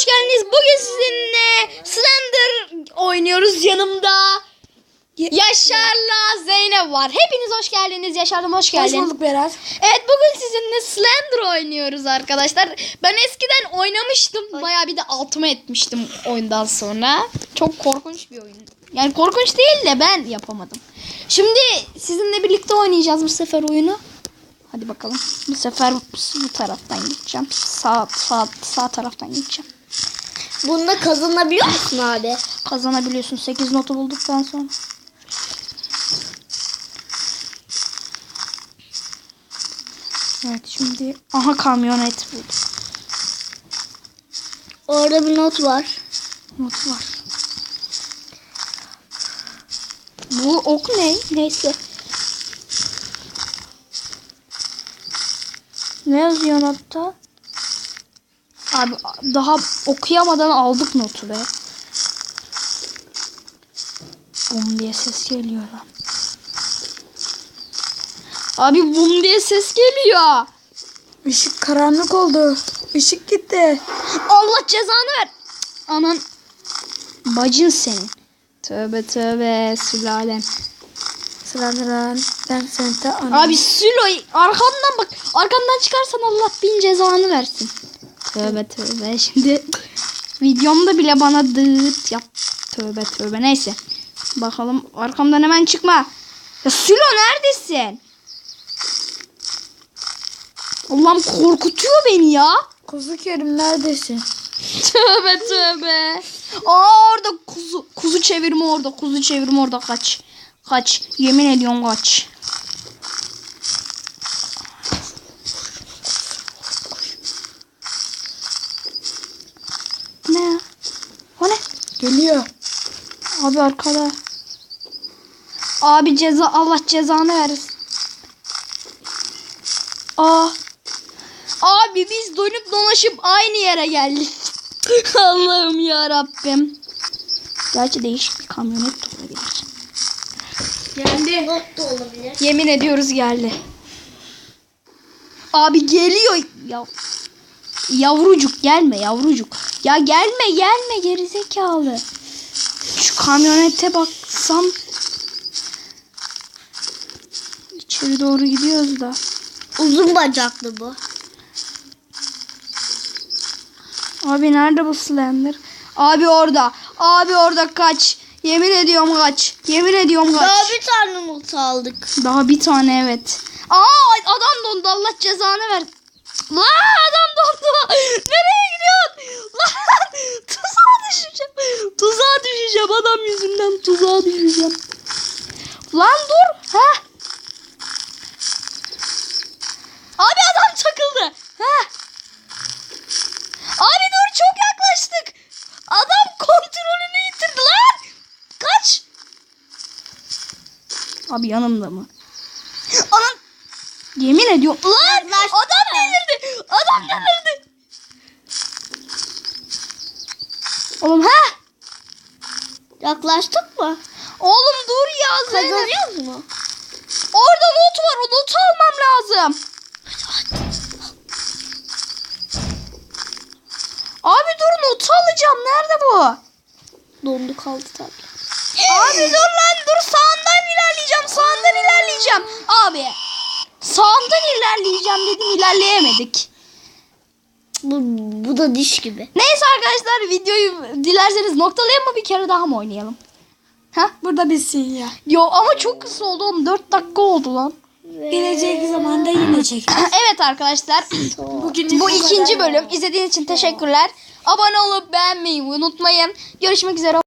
hoş geldiniz. Bugün sizinle Slender oynuyoruz yanımda. Yaşar'la Zeynep var. Hepiniz hoş geldiniz. Yaşar'ım hoş Hoş geldin. bulduk Berat. Evet bugün sizinle Slender oynuyoruz arkadaşlar. Ben eskiden oynamıştım. Bayağı bir de altıma etmiştim oyundan sonra. Çok korkunç bir oyun. Yani korkunç değil de ben yapamadım. Şimdi sizinle birlikte oynayacağız bu sefer oyunu. Hadi bakalım. Bu sefer bu taraftan gideceğim. Sağ sağ sağ taraftan gideceğim. Bunda kazanabiliyor musun abi? Kazanabiliyorsun 8 notu bulduktan sonra. Evet şimdi aha kamyonet buldum. Orada bir not var. Not var. Bu ok ne? Neyse. Ne yazıyor notta? Abi daha okuyamadan aldık notu be. Bum diye ses geliyor lan. Abi bum diye ses geliyor. Işık karanlık oldu. Işık gitti. Allah cezanı ver. Anan bacın senin. Tövbe tövbe sülalem. Sıradıran. Ben seni de anladım. Abi Sülo arkamdan bak. Arkamdan çıkarsan Allah bin cezanı versin. Tövbe tövbe şimdi videomda bile bana dıt yap. Tövbe tövbe neyse. Bakalım arkamdan hemen çıkma. Ya Sülo neredesin? Allah'ım korkutuyor beni ya. Kuzu Kerim neredesin? Tövbe tövbe. Aa orada kuzu kuzu çevirme orada. Kuzu çevirme orada kaç. Kaç. Yemin ediyorum kaç. Ne ya? O ne? Geliyor. Abi arkada. Abi ceza Allah cezanı versin. Aa. Abi biz dönüp dolaşıp aynı yere geldik. Allah'ım ya Rabbim. Gerçi değişik bir kamyonet de olabilir. Geldi. Not da olabilir. Yemin ediyoruz geldi. Abi geliyor. Ya yavrucuk gelme yavrucuk. Ya gelme gelme gerizekalı. Şu kamyonete baksam içeri doğru gidiyoruz da. Uzun bacaklı bu. Abi nerede bu Slender? Abi orada. Abi orada kaç. Yemin ediyorum kaç. Yemin ediyorum kaç. Daha bir tane not aldık. Daha bir tane evet. Aa adam dondu Allah cezanı ver. Lan adam dondu. Nereye gidiyorsun? Lan tuzağa düşeceğim. Tuzağa düşeceğim adam yüzünden tuzağa düşeceğim. Lan dur. Ha? Abi adam takıldı. Ha? Abi dur çok yaklaştık. Adam kontrolünü yitirdi lan. Kaç. Abi yanımda mı? Anam. Yemin ediyorum. Lan Yaklaştı. adam delirdi. Adam delirdi. Oğlum ha? Yaklaştık mı? Oğlum dur ya Zeynep. Kazanıyoruz mu? Orada not var. O notu almam lazım. Abi dur notu alacağım. Nerede bu? Dondu kaldı tabii. Abi dur lan dur sağından ilerleyeceğim. Sağından ilerleyeceğim. Abi. Sağından ilerleyeceğim dedim ilerleyemedik. Bu, bu da diş gibi. Neyse arkadaşlar videoyu dilerseniz noktalayalım mı bir kere daha mı oynayalım? Ha? Burada bitsin ya. Yo ama çok kısa oldu oğlum 4 dakika oldu lan. Gelecek zamanda yine çek. evet arkadaşlar Bugün bu ikinci bölüm izlediğiniz için teşekkürler. Abone olup beğenmeyi unutmayın. Görüşmek üzere.